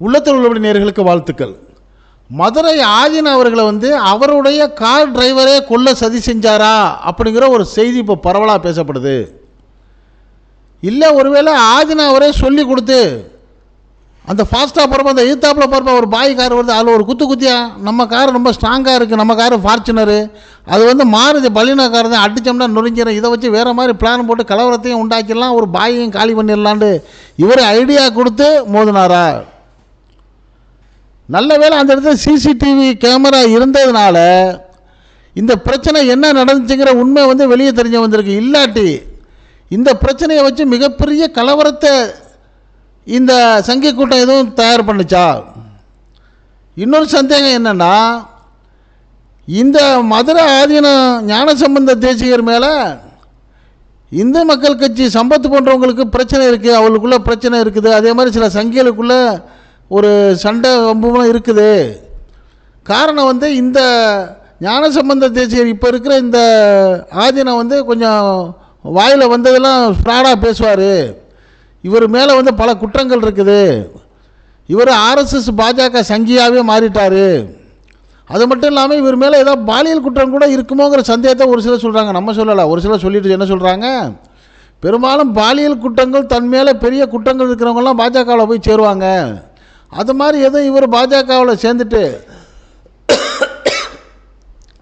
உள்ளத்தில் உள்ளபடி நேர்களுக்கு வாழ்த்துக்கள். மதுரை ஆதீன அவர்களை வந்து அவருடைய கார் டிரைவரே கொல்ல சதி செஞ்சாரா அப்படிங்கிற ஒரு செய்தி இப்போ பரவலாக பேசப்படுது. இல்லை ஒருவேளை ஆதினா அவரே சொல்லி கொடுத்து அந்த ஃபாஸ்ட்டாக போகிறப்ப அந்த ஈத்தாப்பில் போகிறப்ப ஒரு பாய் கார் வருது அதில் ஒரு குத்து குத்தியா? நம்ம கார் ரொம்ப ஸ்ட்ராங்காக இருக்குது நம்ம கார் ஃபார்ச்சுனரு அது வந்து மாறுது பலினா கார் தான் அடித்தோம்னா நுழைஞ்சிடும் இதை வச்சு வேறு மாதிரி பிளான் போட்டு கலவரத்தையும் உண்டாக்கிடலாம் ஒரு பாயையும் காலி பண்ணிடலான்ட்டு இவர் ஐடியா கொடுத்து மோதினாரா? நல்ல வேளை அந்த இடத்துல சிசிடிவி கேமரா இருந்ததுனால இந்த பிரச்சனை என்ன நடந்துச்சுங்கிற உண்மை வந்து வெளியே தெரிஞ்ச வந்திருக்கு. இல்லாட்டி இந்த பிரச்சனையை வச்சு மிகப்பெரிய கலவரத்தை இந்த சங்கி கூட்டம் எதுவும் தயார் பண்ணுச்சா? இன்னொரு சந்தேகம் என்னென்னா இந்த மதுரை ஆதீன ஞானசம்பந்த தேசிகர் மேலே இந்து மக்கள் கட்சி சம்பத்து போன்றவங்களுக்கு பிரச்சனை இருக்குது அவளுக்குள்ளே பிரச்சனை இருக்குது. அதே மாதிரி சில சங்கிகளுக்குள்ளே ஒரு சண்டை வம்புலாம் இருக்குது. காரணம் வந்து இந்த ஞானசம்பந்த தேசியர் இப்போ இருக்கிற இந்த ஆதீனம் வந்து கொஞ்சம் வாயில் வந்ததெல்லாம் ஃப்ராடாக பேசுவார். இவர் மேலே வந்து பல குற்றங்கள் இருக்குது. இவர் ஆர்எஸ்எஸ் பாஜக சங்கியாகவே மாறிட்டார். அது மட்டும் இல்லாமல் இவர் மேலே ஏதோ பாலியல் குற்றம் கூட இருக்குமோங்கிற சந்தேகத்தை ஒரு சிலர் சொல்கிறாங்க நம்ம சொல்லலை ஒரு சிலர் சொல்லிட்டு என்ன சொல்கிறாங்க பெரும்பாலும் பாலியல் குற்றங்கள் தன் மேலே பெரிய குற்றங்கள் இருக்கிறவங்கலாம் பாஜகவில் போய் சேருவாங்க. அது மாதிரி எதுவும் இவர் பாஜகவில் சேர்ந்துட்டு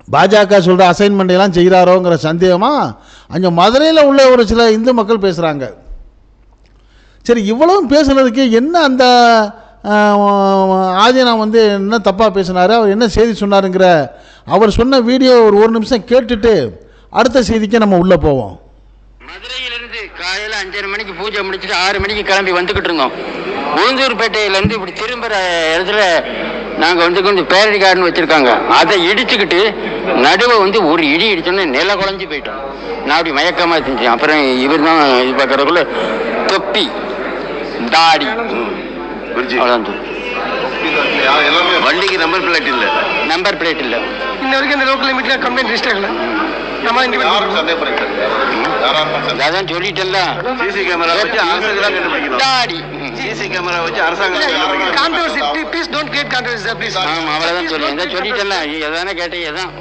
பாஜக சொல்கிற அசைன்மெண்ட் எல்லாம் செய்கிறாரோங்கிற சந்தேகமாக அங்கே மதுரையில் உள்ள ஒரு சில இந்து மக்கள் பேசுகிறாங்க சரி இவ்வளவும் பேசுனதுக்கு என்ன அந்த ஆதினா வந்து என்ன தப்பாக பேசினார்? அவர் என்ன செய்தி சொன்னாருங்கிற? அவர் சொன்ன வீடியோ ஒரு ஒரு நிமிஷம் கேட்டுட்டு அடுத்த செய்திக்கு நம்ம உள்ளே போவோம். மதுரையிலிருந்து காலையில் அஞ்சரை மணிக்கு பூஜை முடிச்சுட்டு ஆறு மணிக்கு கிளம்பி வந்துக்கிட்டு இருந்தோம். உளுந்தூர்பேட்டையில இருந்து இப்படி திரும்புற இடத்துல நாங்க வந்து கொஞ்சம் பேரடி கார்டன் வச்சிருக்காங்க. அதை இடிச்சுக்கிட்டு நடுவை வந்து ஒரு இடி இடிச்சோன்னே நில குழஞ்சு போயிட்டோம். நான் அப்படி மயக்கமா செஞ்சேன் அப்புறம் இவர் தான் இது பார்க்கறதுக்குள்ள தொப்பி தாடி. வண்டிக்கு நம்பர் பிளேட் இல்ல. நம்பர் பிளேட் இல்லை. இன்ன வரைக்கும் அந்த லோக்கல் லிமிட்ல கம்ப்ளைண்ட் ரிஜிஸ்டர் ஆகல. நம்ம அதான் சொல்லிட்டேன்ல. சிசி கேமரா வச்சு தான் கண்டுபிடிக்கணும். தாடி. சிசி கேமரா வச்சு அரசாங்கம் தான் controversy please don't create controversy please ஆமா அவ்வளவுதான் இதை சொல்லிட்டேன்ல எதானே கேட்டீங்க எதான்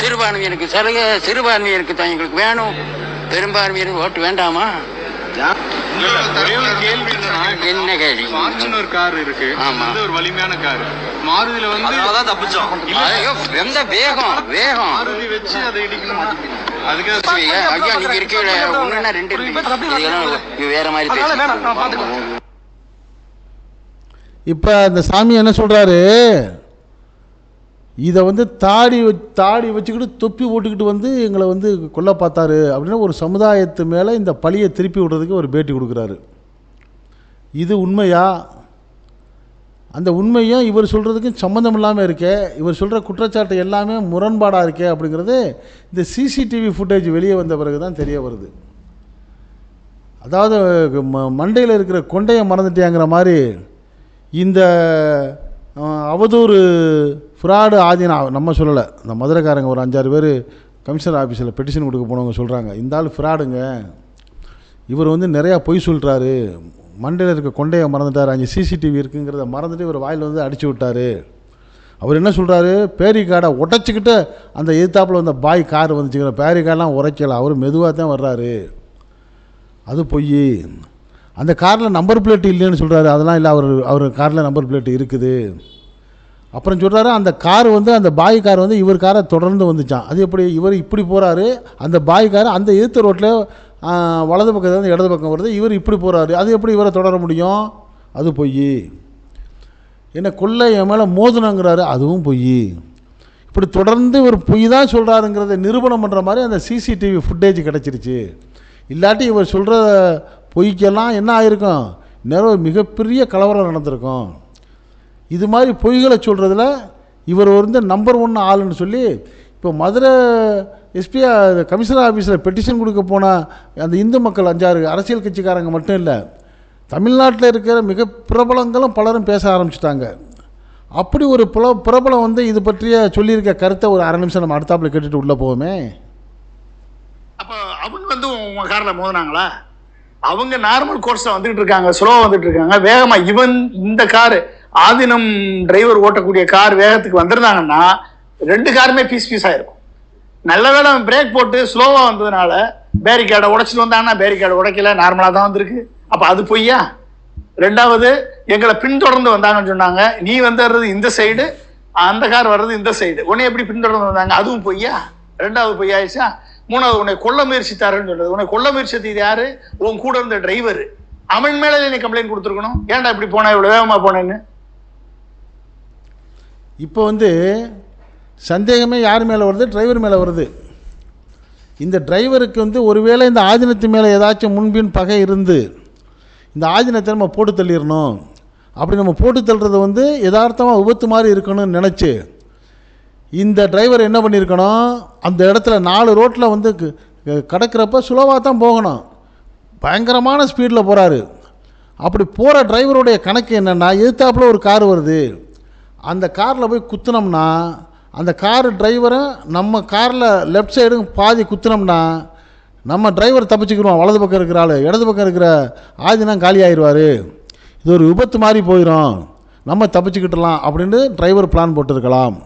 சிறுபான்மையருக்கு சலுகை சிறுபான்மையருக்கு தான் எங்களுக்கு வேணும் பெரும்பான்மையருக்கு ஓட்டு வேண்டாமா ஒரே ஒரு என்ன கேள்வி கார் இருக்கு ஆமா. ஒரு வலிமையான கார் வந்து அதனாலதான் தப்பிச்சோம் எந்த வேகம் வேகம் மாருதி வச்சு அதை இடிக்கணும் அதுக்கு ஐயா ஐயா, நீங்க இருக்கீங்க ஒண்ணுன்னா ரெண்டு வேற மாதிரி அதனால பேசுறீங்க. வேணாம் நான் பாத்துக்கிறேன் இப்போ அந்த சாமி என்ன சொல்கிறாரு இதை வந்து தாடி வச் தாடி வச்சுக்கிட்டு தொப்பி போட்டுக்கிட்டு வந்து எங்களை வந்து கொல்ல பார்த்தாரு அப்படின்னு ஒரு சமுதாயத்து மேலே இந்த பழியை திருப்பி விடுறதுக்கு ஒரு பேட்டி கொடுக்குறாரு. இது உண்மையா? அந்த உண்மையும் இவர் சொல்கிறதுக்கும் சம்மந்தம் இல்லாமல் இருக்கே. இவர் சொல்கிற குற்றச்சாட்டு எல்லாமே முரண்பாடாக இருக்கே அப்படிங்கிறது இந்த சிசிடிவி ஃபுட்டேஜ் வெளியே வந்த பிறகு தான் தெரிய வருது. அதாவது ம மண்டையில் இருக்கிற கொண்டையை மறந்துட்டியாங்கிற மாதிரி இந்த அவதூறு ஃப்ராடு ஆதீனம் நம்ம சொல்லலை. இந்த மதுரைக்காரங்க ஒரு அஞ்சாறு பேர் கமிஷனர் ஆஃபீஸில் பெட்டிஷன் கொடுக்க போனவங்க சொல்கிறாங்க இந்த ஆள் ஃப்ராடுங்க. இவர் வந்து நிறையா பொய் சொல்கிறாரு மண்டையில் இருக்க கொண்டையை மறந்துட்டார். அங்கே சிசிடிவி இருக்குங்கிறத மறந்துட்டு இவர் வாயில் வந்து அடிச்சு விட்டாரு. அவர் என்ன சொல்கிறாரு பேரி கார்டை உடச்சிக்கிட்டு அந்த எதிர்த்தாப்பில் வந்த பாய் கார் வந்துச்சுங்கிற பேரி கார்டெலாம் உரைக்கல அவர் மெதுவாக தான் வர்றாரு. அது பொய். அந்த காரில் நம்பர் பிளேட் இல்லைன்னு சொல்கிறாரு அதெல்லாம் இல்லை அவர் அவர் காரில் நம்பர் பிளேட் இருக்குது. அப்புறம் சொல்கிறாரு அந்த கார் வந்து அந்த பாய் கார் வந்து இவர் காரை தொடர்ந்து வந்துச்சான் அது எப்படி இவர் இப்படி போகிறாரு அந்த பாய் கார் அந்த எதிர்த்த ரோட்டில் வலது பக்கத்தில் வந்து இடது பக்கம் வருது இவர் இப்படி போகிறாரு அது எப்படி இவரை தொடர முடியும்? அது பொய். என்ன கொள்ளை என் மேலே மோதணுங்கிறாரு அதுவும் பொய். இப்படி தொடர்ந்து இவர் பொய் தான் சொல்கிறாருங்கிறத நிரூபணம் பண்ணுற மாதிரி அந்த சிசிடிவி ஃபுட்டேஜ் கிடச்சிருச்சு. இல்லாட்டி இவர் சொல்கிற பொய்க்கெல்லாம் என்ன ஆயிருக்கும்? நிறைய மிகப்பெரிய கலவரம் நடந்திருக்கும். இது மாதிரி பொய்களை சொல்கிறதுல இவர் வந்து நம்பர் ஒன் ஆளுன்னு சொல்லி இப்போ மதுரை எஸ்பி கமிஷனர் ஆஃபீஸில் பெட்டிஷன் கொடுக்க போன அந்த இந்து மக்கள் அஞ்சாறு அரசியல் கட்சிக்காரங்க மட்டும் இல்லை தமிழ்நாட்டில் இருக்கிற மிக பிரபலங்களும் பலரும் பேச ஆரம்பிச்சிட்டாங்க. அப்படி ஒரு புல பிரபலம் வந்து இது பற்றிய சொல்லியிருக்க கருத்தை ஒரு அரை நிமிஷம் நம்ம அடுத்தாப்புல கேட்டுட்டு உள்ளே போவோமே. அப்போ அவங்க வந்து உங்கள் காரில் மோதினாங்களா? அவங்க நார்மல் கோர்ஸ்ல வந்துட்டு இருக்காங்க ஸ்லோவா வந்துட்டு இருக்காங்க. வேகமா இவன் இந்த காரு ஆதினம் டிரைவர் ஓட்டக்கூடிய கார் வேகத்துக்கு வந்திருந்தாங்கன்னா ரெண்டு காருமே பீஸ் பீஸ் ஆயிருக்கும். நல்ல வேளை அவன் பிரேக் போட்டு ஸ்லோவா வந்ததுனால பேரிகேடை உடைச்சிட்டு வந்தாங்கன்னா பேரிகேடை உடைக்கல நார்மலா தான் வந்திருக்கு. அப்ப அது பொய்யா? ரெண்டாவது எங்களை பின்தொடர்ந்து வந்தாங்கன்னு சொன்னாங்க. நீ வந்துடுறது இந்த சைடு அந்த கார் வர்றது இந்த சைடு உன்னை எப்படி பின்தொடர்ந்து வந்தாங்க? அதுவும் பொய்யா? ரெண்டாவது பொய்யாயிடுச்சா? மூணாவது உன்னை கொல்ல முயற்சித்தாருன்னு சொல்றது. உன்னை கொல்ல முயற்சித்தது யாரு? உன் கூட இருந்த டிரைவர் அவன் மேல நீ கம்ப்ளைண்ட் கொடுத்துருக்கணும். ஏன்டா இப்படி போன? இவ்வளவு வேகமா போனேன்னு. இப்போ வந்து சந்தேகமே யார் மேலே வருது? டிரைவர் மேலே வருது. இந்த டிரைவருக்கு வந்து ஒருவேளை இந்த ஆதினத்து மேலே ஏதாச்சும் முன்பின் பகை இருந்து இந்த ஆதினத்தை நம்ம போட்டு தள்ளிடணும். அப்படி நம்ம போட்டு தள்ளுறது வந்து யதார்த்தமாக விபத்து மாதிரி இருக்கணும்னு நினச்சி இந்த டிரைவர் என்ன பண்ணியிருக்கணும் அந்த இடத்துல நாலு ரோட்டில் வந்து க- கடக்கிறப்ப சுலவாக தான் போகணும். பயங்கரமான ஸ்பீடில் போகிறாரு அப்படி போகிற டிரைவருடைய கணக்கு என்னென்னா எதிர்த்தாப்புல ஒரு கார் வருது. அந்த காரில் போய் குத்துனோம்னா அந்த கார் டிரைவரை நம்ம காரில் லெஃப்ட் சைடும் பாதி குத்துனோம்னா நம்ம டிரைவர் தப்பிச்சுக்கிடுவோம் வலது பக்கம் இருக்கிற ஆள் இடது பக்கம் இருக்கிற ஆதினா காலி ஆயிடுவார். இது ஒரு விபத்து மாதிரி போயிடும் நம்ம தப்பிச்சுக்கிட்டலாம் அப்படின்னு டிரைவர் பிளான் போட்டிருக்கலாம்.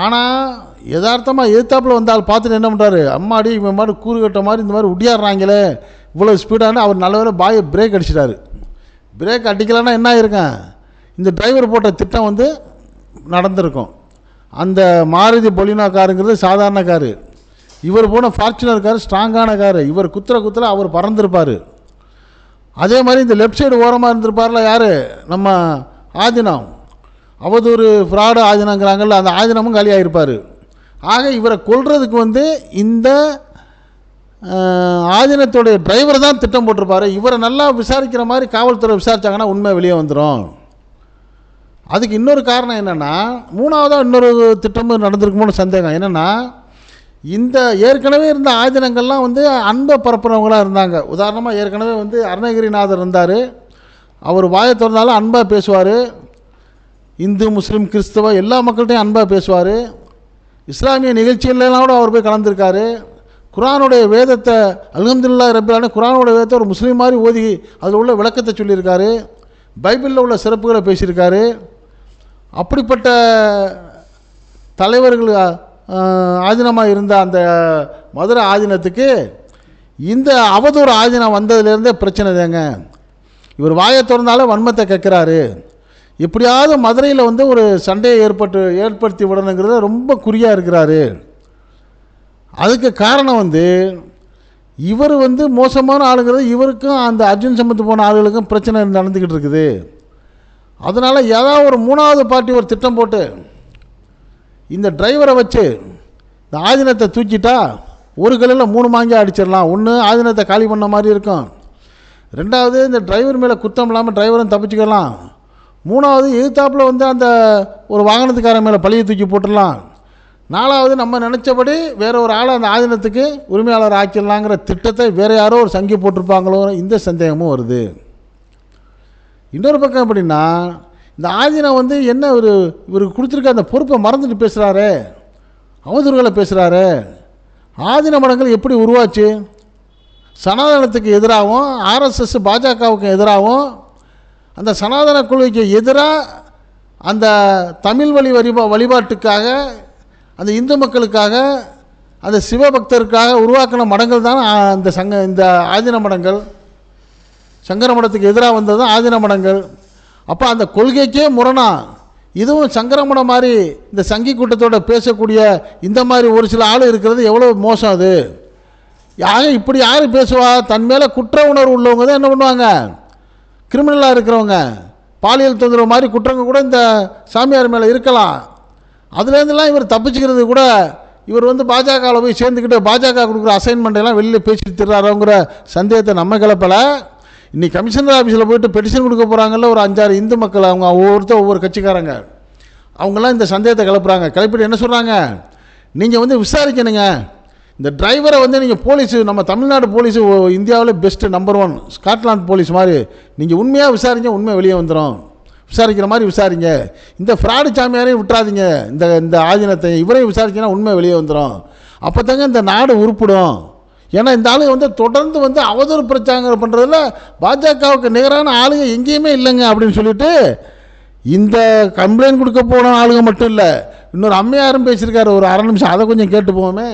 ஆனால் யதார்த்தமாக எதிர்த்தாப்பில் வந்தால் பார்த்துட்டு என்ன பண்ணுறாரு அம்மாடி இவன் மாதிரி கூறு கட்ட மாதிரி இந்த மாதிரி உடியாடுறாங்களே. இவ்வளோ ஸ்பீடானு அவர் நல்ல வேலை பாயை பிரேக் அடிச்சிட்டாரு. பிரேக் அடிக்கலைன்னா என்ன ஆயிருக்கேன் இந்த டிரைவர் போட்ட திட்டம் வந்து நடந்திருக்கும். அந்த மாருதி பொலினோ காருங்கிறது சாதாரண காரு. இவர் போன ஃபார்ச்சுனர் கார் ஸ்ட்ராங்கான காரு. இவர் குத்துற குத்துற அவர் பறந்துருப்பார். அதே மாதிரி இந்த லெஃப்ட் சைடு ஓரமாக இருந்திருப்பார்ல யார்? நம்ம ஆதினம். அவதூறு ஃப்ராடு ஆதினங்கிறாங்கல்ல அந்த ஆதினமும் காலியாகிருப்பார் ஆக இவரை கொல்றதுக்கு வந்து இந்த அஹ், ஆதினத்துடைய டிரைவர் தான் திட்டம் போட்டிருப்பாரு. இவரை நல்லா விசாரிக்கிற மாதிரி காவல்துறை விசாரித்தாங்கன்னா உண்மை வெளியே வந்துடும் அதுக்கு இன்னொரு காரணம் என்னென்னா மூணாவதாக இன்னொரு திட்டமும் நடந்திருக்குமோன்னு சந்தேகம். என்னென்னா இந்த ஏற்கனவே இருந்த ஆதினங்கள்லாம் வந்து அன்பை பரப்புறவங்களாக இருந்தாங்க. உதாரணமாக ஏற்கனவே வந்து அருணகிரிநாதர் இருந்தார். அவர் வாயை திறந்தாலும் அன்பாக பேசுவார். இந்து முஸ்லீம் கிறிஸ்தவ எல்லா மக்கள்கிட்டையும் அன்பாக பேசுவார். இஸ்லாமிய நிகழ்ச்சிகள்லாம் கூட அவர் போய் கலந்துருக்காரு. குரானுடைய வேதத்தை அல்ஹம்துலில்லாஹ் ரபிலான குரானுடைய வேதத்தை ஒரு முஸ்லீம் மாதிரி ஓதி அதில் உள்ள விளக்கத்தை சொல்லியிருக்காரு. பைபிளில் உள்ள சிறப்புகளை பேசியிருக்காரு. அப்படிப்பட்ட தலைவர்கள் ஆதீனமாக இருந்த அந்த மதுரை ஆதீனத்துக்கு இந்த அவதூறு ஆதீனம் வந்ததுலேருந்தே பிரச்சனை தாங்க இவர் வாயை திறந்தாலே வன்மத்தை கேட்குறாரு. எப்படியாவது மதுரையில் வந்து ஒரு சண்டையை ஏற்பட்டு ஏற்படுத்தி விடணுங்கிறத ரொம்ப குறியாக இருக்கிறாரு. அதுக்கு காரணம் வந்து இவர் வந்து மோசமான ஆளுங்கிறது இவருக்கும் அந்த அர்ஜுன் சம்பத்து போன ஆளுகளுக்கும் பிரச்சனை நடந்துக்கிட்டு இருக்குது. அதனால் ஏதாவது ஒரு மூணாவது பார்ட்டி ஒரு திட்டம் போட்டு இந்த டிரைவரை வச்சு இந்த ஆதீனத்தை தூக்கிட்டா ஒரு கல்லில் மூணு மாங்கி அடிச்சிடலாம். ஒன்று ஆதீனத்தை காலி பண்ண மாதிரி இருக்கும். ரெண்டாவது இந்த டிரைவர் மேலே குத்தம் இல்லாமல் டிரைவரும் தப்பிச்சுக்கலாம். மூணாவது எதிர்த்தாப்பில் வந்து அந்த ஒரு வாகனத்துக்காரன் மேலே பழியை தூக்கி போட்டுடலாம். நாலாவது நம்ம நினச்சபடி வேற ஒரு ஆளை அந்த ஆதீனத்துக்கு உரிமையாளர் ஆக்கிடலாங்கிற திட்டத்தை வேற யாரோ ஒரு சங்கி போட்டிருப்பாங்களோ இந்த சந்தேகமும் வருது. இன்னொரு பக்கம் எப்படின்னா இந்த ஆதீனம் வந்து என்ன ஒரு இவருக்கு கொடுத்துருக்க அந்த பொறுப்பை மறந்துட்டு பேசுகிறாரு அவதூறுகளை பேசுகிறாரு ஆதீன மடங்கள் எப்படி உருவாச்சு? சனாதனத்துக்கு எதிராகவும் ஆர்எஸ்எஸ் பாஜகவுக்கு எதிராகவும் அந்த சனாதன கொள்கைக்கு எதிராக அந்த தமிழ் வழி வழிபா வழிபாட்டுக்காக அந்த இந்து மக்களுக்காக அந்த சிவபக்தருக்காக உருவாக்கின மடங்கள் தான் அந்த இந்த சங்க இந்த ஆதின மடங்கள். சங்கர மடத்துக்கு எதிராக வந்தது தான் ஆதீன மடங்கள். அப்போ அந்த கொள்கைக்கே முரணா. இதுவும் சங்கரமடம் மாதிரி இந்த சங்கி கூட்டத்தோட பேசக்கூடிய இந்த மாதிரி ஒரு சில ஆள் இருக்கிறது எவ்வளோ மோசம் அது. யாரும் இப்படி யார் பேசுவா? தன் மேலே குற்ற உணர்வு உள்ளவங்க தான் என்ன பண்ணுவாங்க? கிரிமினலாக இருக்கிறவங்க பாலியல் தொந்தரவு மாதிரி குற்றங்கள் கூட இந்த சாமியார் மேலே இருக்கலாம். அதுலேருந்துலாம் இவர் தப்பிச்சுக்கிறது கூட இவர் வந்து பாஜகவில் போய் சேர்ந்துக்கிட்டு பாஜக கொடுக்குற அசைன்மெண்ட் எல்லாம் வெளியில் பேசிட்டு திர்றாரோங்கிற சந்தேகத்தை நம்ம கிளப்பலை. இன்னைக்கு கமிஷனர் ஆஃபீஸில் போயிட்டு பெட்டிஷன் கொடுக்க போகிறாங்கல்ல ஒரு அஞ்சாறு இந்து மக்கள் அவங்க ஒவ்வொருத்தர் ஒவ்வொரு கட்சிக்காரங்க. அவங்கெல்லாம் இந்த சந்தேகத்தை கிளப்புறாங்க. கிளப்பிட்டு என்ன சொல்கிறாங்க நீங்கள் வந்து விசாரிக்கணுங்க. இந்த டிரைவரை வந்து நீங்கள் போலீஸு நம்ம தமிழ்நாடு போலீஸு இந்தியாவில் best number one Scotland police மாதிரி. நீங்கள் உண்மையாக விசாரிங்க உண்மை வெளியே வந்துடும் விசாரிக்கிற மாதிரி விசாரிங்க. இந்த ஃப்ராடு சாமியாரையும் விட்டுறாதீங்க. இந்த இந்த ஆதீனத்தை இவரையும் விசாரிச்சிங்கன்னா உண்மை வெளியே வந்துடும் அப்போ தாங்க இந்த நாடு உருப்பிடும். ஏன்னா இந்த ஆளுங்க வந்து தொடர்ந்து வந்து அவதூறு பிரச்சாரம் பண்ணுறதுல பாஜகவுக்கு நிகரான ஆளுங்க எங்கேயுமே இல்லைங்க அப்படின்னு சொல்லிட்டு இந்த கம்ப்ளைண்ட் கொடுக்க போன ஆளுங்க மட்டும் இல்லை இன்னொரு அம்மையாரும் பேசியிருக்காரு ஒரு அரை நிமிஷம். அதை கொஞ்சம் கேட்டு போவோமே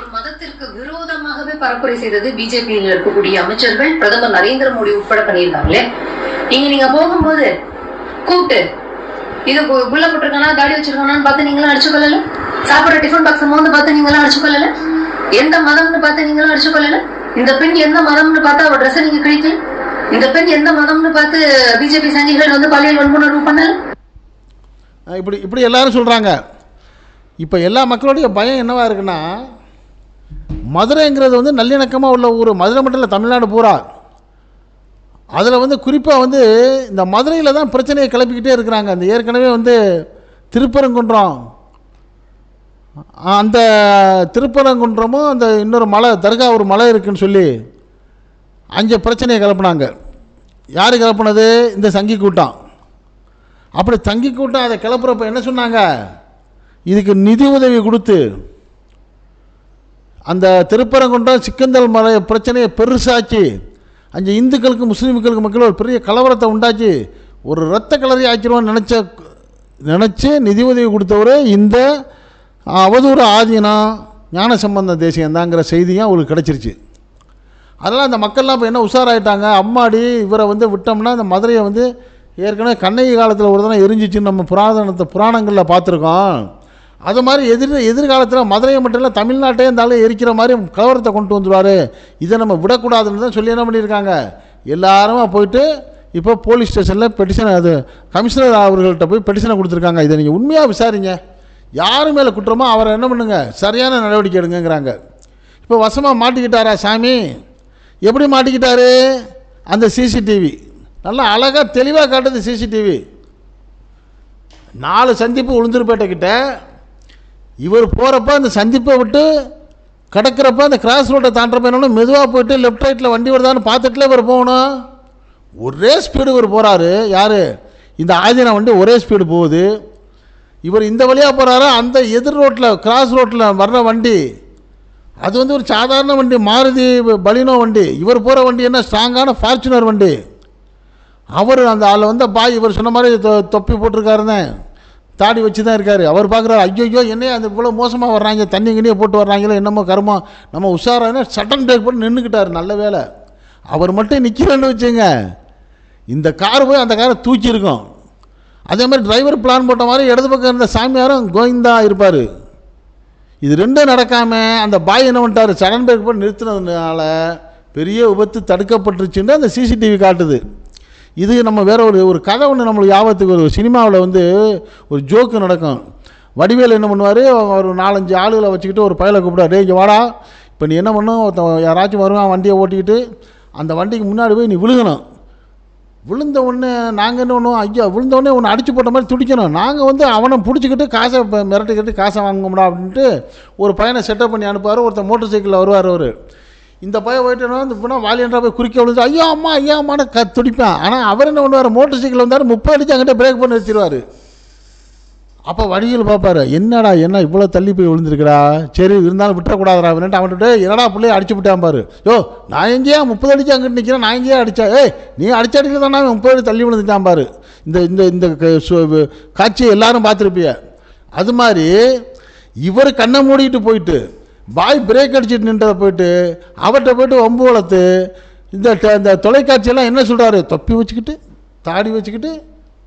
ஒரு மதத்திற்கு விரோதமாகவே பரப்புரை செய்தது பிஜேபியில் இருக்கக்கூடிய அமைச்சர்கள் பிரதமர் நரேந்திர மோடி உட்பட பண்ணியிருந்தாங்களே. நீங்க நீங்க போகும்போது கூப்பிட்டு இது கு- புள்ள போட்டிருக்கானா தாடி வச்சிருக்கானான்னு பார்த்து நீங்களும் அடிச்சு கொள்ளல? சாப்பிடுற டிஃபன் பாக்ஸ் வந்து பார்த்து நீங்களும் அடிச்சு கொள்ளல? எந்த மதம்னு பார்த்து நீங்களும் அடிச்சு கொள்ளல? இந்த பெண் எந்த மதம்னு பார்த்து அவ ட்ரெஸ்ஸை நீங்க கிழிக்கல? இந்த பெண் எந்த மதம்னு பார்த்து பிஜேபி சங்கிகள் வந்து பாலியல் வன்புணர்வு பண்ணல? இப்படி இப்படி எல்லாரும் சொல்கிறாங்க இப்போ எல்லா மக்களுடைய பயம் என்னவா இருக்குன்னா மதுரைங்கிறது வந்து நல்லிணக்கமாக உள்ள ஊர். மதுரை மட்டும் இல்லை தமிழ்நாடு பூரா. அதில் வந்து குறிப்பாக வந்து இந்த மதுரையில் தான் பிரச்சனையை கிளப்பிக்கிட்டே இருக்கிறாங்க. அந்த ஏற்கனவே வந்து திருப்பரங்குன்றம் அந்த திருப்பரங்குன்றமும் அந்த இன்னொரு மலை தர்கா ஒரு மலை இருக்குன்னு சொல்லி அங்கே பிரச்சனையை கிளப்புனாங்க. யார் கிளப்புனது? இந்த சங்கி கூட்டம். அப்படி தங்கி கூட்டம் அதை கிளப்புறப்ப என்ன சொன்னாங்க? இதுக்கு நிதி உதவி கொடுத்து அந்த திருப்பரங்குன்றம் சிக்கந்தல் மலை பிரச்சனையை பெருசாச்சு. அஞ்சு இந்துக்களுக்கு முஸ்லீம்களுக்கு மக்கள் ஒரு பெரிய கலவரத்தை உண்டாச்சு. ஒரு இரத்த கலரி ஆக்கிடுவோம்னு நினச்ச நினச்சி நிதி உதவி கொடுத்தவர் இந்த அவதூறு ஆதீனம் ஞான சம்பந்த தேசியந்தாங்கிற செய்தியும் அவங்களுக்கு கிடச்சிருச்சு? அதெல்லாம் அந்த மக்கள்லாம் இப்போ என்ன உஷாராயிட்டாங்க? அம்மாடி இவரை வந்து விட்டோம்னா அந்த மதுரையை வந்து ஏற்கனவே கண்ணகி காலத்தில் ஒரு தடவை எரிஞ்சிச்சுன்னு நம்ம புராதனத்தை புராணங்களில் பார்த்துருக்கோம். அது மாதிரி எதிர் எதிர்காலத்தில் மதுரையை மட்டும் இல்லை தமிழ்நாட்டையே இருந்தாலும் எரிக்கிற மாதிரி கலவரத்தை கொண்டு வந்துடுவார் இதை நம்ம விடக்கூடாதுன்னு தான் சொல்லி என்ன பண்ணியிருக்காங்க எல்லாருமா போயிட்டு இப்போ போலீஸ் ஸ்டேஷனில் பெட்டிஷன் அது கமிஷனர் அவர்கள்ட்ட போய் பெட்டிஷனை கொடுத்துருக்காங்க. இதை நீங்கள் உண்மையாக விசாரிங்க. யார் மேலே குற்றமோ அவரை என்ன பண்ணுங்க? சரியான நடவடிக்கை எடுங்கங்கிறாங்க. இப்போ வசமாக மாட்டிக்கிட்டாரா சாமி? எப்படி மாட்டிக்கிட்டாரு? அந்த சிசிடிவி நல்லா அழகாக தெளிவாக காட்டுது சிசிடிவி நாலு சந்திப்பு உளுந்தூர்பேட்டை இவர் போகிறப்ப அந்த சந்திப்பை விட்டு கிடக்கிறப்ப அந்த கிராஸ் ரோட்டை தாண்டுறப்ப என்னன்னா மெதுவாக போயிட்டு லெஃப்ட் ரைட்டில் வண்டி வருதான்னு பார்த்துட்டுல இவர் போகணும். ஒரே ஸ்பீடு இவர் போகிறாரு யார்? இந்த ஆதினா வண்டி ஒரே ஸ்பீடு போகுது. இவர் இந்த வழியாக போகிறாரு அந்த எதிர் ரோட்டில் கிராஸ் ரோட்டில் வர்ற வண்டி. அது வந்து ஒரு சாதாரண வண்டி மாருதி பலினோ வண்டி. இவர் போகிற வண்டி என்ன? ஸ்ட்ராங்கான ஃபார்ச்சுனர் வண்டி. அவர் அந்த அதில் வந்த பாய் இவர் சொன்ன மாதிரி தொ- தொப்பி போட்டிருக்காருன்னு. தாடி வச்சு தான் இருக்கார். அவர் பார்க்குறாரு ஐயோ என்னையே அந்த இவ்வளோ மோசமாக வர்றாங்க தண்ணி கிண்ணியை போட்டு வர்றாங்களோ என்னமோ கருமம். நம்ம உஷாரான சட்டன் பிரேக் பண்ணி நின்றுக்கிட்டார் நல்ல வேலை அவர் மட்டும் நிற்கிறேன்னு வச்சுங்க. இந்த கார் போய் அந்த காரை தூக்கியிருக்கும். அதே மாதிரி டிரைவர் பிளான் போட்ட மாதிரி இடது பக்கம் இருந்த சாமியாரும் கோவிந்தா இருப்பார். இது ரெண்டும் நடக்காமல் அந்த பாய் என்ன பண்ணிட்டார்? சடன் பிரேக் போட்டு நிறுத்தினதுனால பெரிய விபத்து தடுக்கப்பட்டுருச்சுன்னு அந்த சிசிடிவி காட்டுது. இது நம்ம வேற ஒரு ஒரு கதை ஒன்று நம்மளுக்கு யாபத்துக்கு ஒரு சினிமாவில் வந்து ஒரு ஜோக்கு நடக்கும். வடிவேல் என்ன பண்ணுவார்? ஒரு நாலஞ்சு ஆளுகளை வச்சுக்கிட்டு ஒரு பயலை கூப்பிடாரு இங்கே வாடா. இப்போ நீ என்ன பண்ணும்? ஒருத்தன் யாராச்சும் வருவான் வண்டியை ஓட்டிக்கிட்டு. அந்த வண்டிக்கு முன்னாடி போய் நீ விழுகணும். விழுந்த உடனே நாங்கள் என்ன பண்ணுவோம்? ஐயா விழுந்த உடனே உன்னை அடிச்சு போட்ட மாதிரி துடிக்கணும். நாங்கள் வந்து அவனை பிடிச்சிக்கிட்டு காசை இப்போ மிரட்டிக்கிட்டு காசை வாங்கமுடா அப்படின்ட்டு ஒரு பையனை செட்டப் பண்ணி அனுப்புவார். ஒருத்தர் மோட்டர் சைக்கிளில் வருவார் அவர். இந்த பையன் போயிட்டு இந்த பொண்ணா வாலியன்றா போய் குறுக்க விழுந்து ஐயோ அம்மா ஐயா அம்மான்னு க துடிப்பேன். ஆனால் அவர் என்ன பண்ணுவார்? மோட்டர் சைக்கிள் வந்தார் முப்பது அடிச்சு அங்கிட்ட பிரேக் பண்ணி வச்சிருவார். அப்போ வழியில் பார்ப்பார் என்னடா என்ன இவ்வளோ தள்ளி போய் விழுந்திருக்கடா? சரி இருந்தாலும் விட்டுறக்கூடாதுடா அப்படின்ட்டு அவன்கிட்ட என்னடா பிள்ளைய அடிச்சு விட்டான் பாரு. யோ நான் எங்கேயா முப்பது அடிச்சு அங்கிட்டு நிற்கிறேன் நான் எங்கேயா அடிச்சா? ஏய் நீ அடிச்ச அடிக்கல தானே முப்பது அடி தள்ளி விழுந்துட்டான் பாரு. இந்த இந்த இந்த க- சு- காட்சியை எல்லாரும் பார்த்துருப்பிய அது மாதிரி இவர் கண்ணை மூடிட்டு போயிட்டு பாய் பிரேக் அடிச்சுட்டு நின்றதை போயிட்டு அவர்கிட்ட போயிட்டு ஒம்பு வளர்த்து இந்த ட- இந்த தொலைக்காட்சியெல்லாம் என்ன சொல்கிறாரு தொப்பி வச்சுக்கிட்டு தாடி வச்சுக்கிட்டு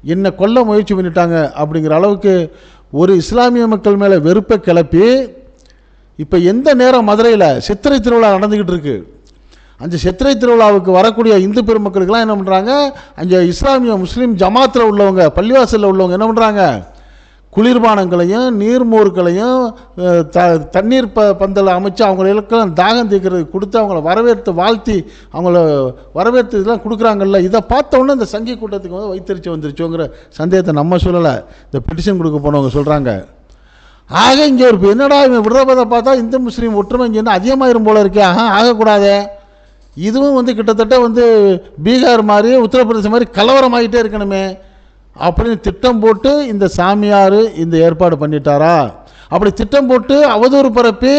என்னை கொல்ல முயற்சி பண்ணிட்டாங்க அப்படிங்கிற அளவுக்கு ஒரு இஸ்லாமிய மக்கள் மேலே வெறுப்பை கிளப்பி இப்போ எந்த நேரம் மதுரையில் சித்திரை திருவிழா நடந்துக்கிட்டு இருக்கு? அந்த சித்திரை திருவிழாவுக்கு வரக்கூடிய இந்து பெருமக்களுக்கெல்லாம் என்ன பண்ணுறாங்க அங்கே இஸ்லாமிய முஸ்லீம் ஜமாத்தில் உள்ளவங்க பள்ளிவாசலில் உள்ளவங்க என்ன பண்ணுறாங்க குளிர்பானங்களையும் நீர்மோர்களையும் த தண்ணீர் ப பந்தல் அமைச்சு அவங்களுக்கெல்லாம் தாகம் தீர்க்கிறது கொடுத்து அவங்கள வரவேற்று வாழ்த்தி அவங்கள வரவேற்று இதெல்லாம் கொடுக்குறாங்கல்ல இதை பார்த்தோன்னே இந்த சங்கி கூட்டத்துக்கு வந்து வைத்தறிச்சு வந்துருச்சோங்கிற சந்தேகத்தை நம்ம சொல்லலை. இந்த பெட்டிஷன் கொடுக்க போனவங்க சொல்கிறாங்க ஆக இங்கே ஒரு என்னடா இவன் விடுறப்பதை பார்த்தா இந்து முஸ்லீம் ஒற்றுமை இங்கே என்ன அதிகமாயிரும் போல இருக்கே ஆஹா ஆகக்கூடாதே. இதுவும் வந்து கிட்டத்தட்ட வந்து பீகார் மாதிரி உத்தரப்பிரதேசம் மாதிரி கலவரமாகிட்டே இருக்கணுமே. அப்படின்னு திட்டம் போட்டு இந்த சாமியார் இந்த ஏற்பாடு பண்ணிட்டாரா? அப்படி திட்டம் போட்டு அவதூறு பரப்பி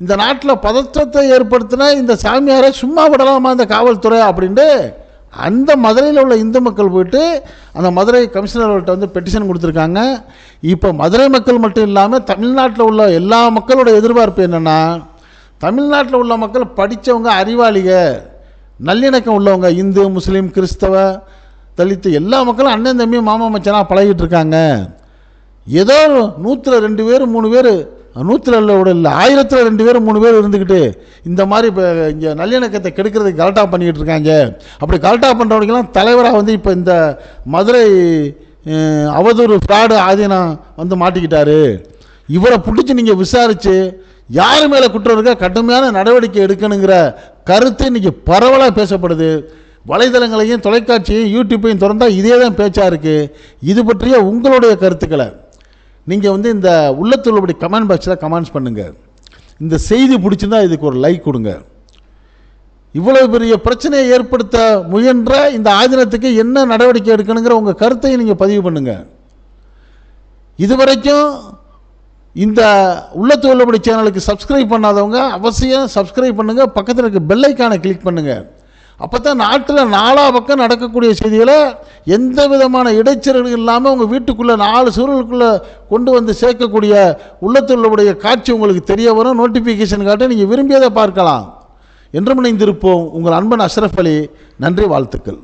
இந்த நாட்டில் பதற்றத்தை ஏற்படுத்தின இந்த சாமியாரை சும்மா விடலாமா இந்த காவல்துறை அப்படின்ட்டு அந்த மதுரையில் உள்ள இந்து மக்கள் போயிட்டு அந்த மதுரை கமிஷனர்கிட்ட வந்து பெட்டிஷன் கொடுத்துருக்காங்க. இப்போ மதுரை மக்கள் மட்டும் இல்லாமல் தமிழ்நாட்டில் உள்ள எல்லா மக்களோட எதிர்பார்ப்பு என்னென்னா தமிழ்நாட்டில் உள்ள மக்கள் படித்தவங்க அறிவாளிக நல்லிணக்கம் உள்ளவங்க இந்து முஸ்லீம் கிறிஸ்தவ தலித்து எல்லா மக்களும் அண்ணன் தம்பி மாமா மச்சனாக பழகிட்டு இருக்காங்க ஏதோ நூற்றில் ரெண்டு பேர் மூணு பேர் நூற்றில் விட இல்லை ஆயிரத்தில் ரெண்டு பேர் மூணு பேர் இருந்துக்கிட்டு இந்த மாதிரி இப்போ இங்கே நல்லிணக்கத்தை கெடுக்கிறதுக்கு கரெக்டாக பண்ணிக்கிட்டு இருக்காங்க அப்படி கரெக்டாக பண்ணுறவங்களுக்கெல்லாம் தலைவராக வந்து இப்போ இந்த மதுரை அவதூறு ஃப்ராடு ஆதீனம் வந்து மாட்டிக்கிட்டாரு. இவரை பிடிச்சி நீங்கள் விசாரித்து யார் மேலே குற்றம் இருக்கா கடுமையான நடவடிக்கை எடுக்கணுங்கிற கருத்து இன்றைக்கி பரவலாக பேசப்படுது. வலைதளங்களையும் தொலைக்காட்சியையும் யூடியூப்பையும் திறந்தால் இதே தான் பேச்சாக இருக்குது இது பற்றிய உங்களுடைய கருத்துக்களை நீங்கள் வந்து இந்த உள்ளத்துள்ளபடி கமெண்ட் பாக்ஸில் கமெண்ட்ஸ் பண்ணுங்கள் இந்த செய்தி பிடிச்சிருந்தா இதுக்கு ஒரு லைக் கொடுங்க. இவ்வளவு பெரிய பிரச்சனையை ஏற்படுத்த முயன்ற இந்த ஆதீனத்துக்கு என்ன நடவடிக்கை எடுக்கணுங்கிற உங்கள் கருத்தையும் நீங்கள் பதிவு பண்ணுங்கள் இதுவரைக்கும் இந்த உள்ளத்து உள்ளபடி சேனலுக்கு சப்ஸ்கிரைப் பண்ணாதவங்க அவசியம் சப்ஸ்கிரைப் பண்ணுங்கள் பக்கத்தில் இருக்க பெல் கிளிக் பண்ணுங்கள் அப்போ தான் நாட்டில் நாலா பக்கம் நடக்கக்கூடிய செய்திகளை எந்த விதமான இடைச்சல்கள் இல்லாமல் உங்கள் வீட்டுக்குள்ளே நாலு சூழலுக்குள்ளே கொண்டு வந்து சேர்க்கக்கூடிய உள்ளத்துள்ளவுடைய காட்சி உங்களுக்கு தெரிய வரும். நோட்டிஃபிகேஷன் காட்ட நீங்கள் விரும்பியதை பார்க்கலாம். என்றும் இணைந்திருப்போம் உங்கள் அன்பன் அஷ்ரஃப் அலி. நன்றி வாழ்த்துக்கள்.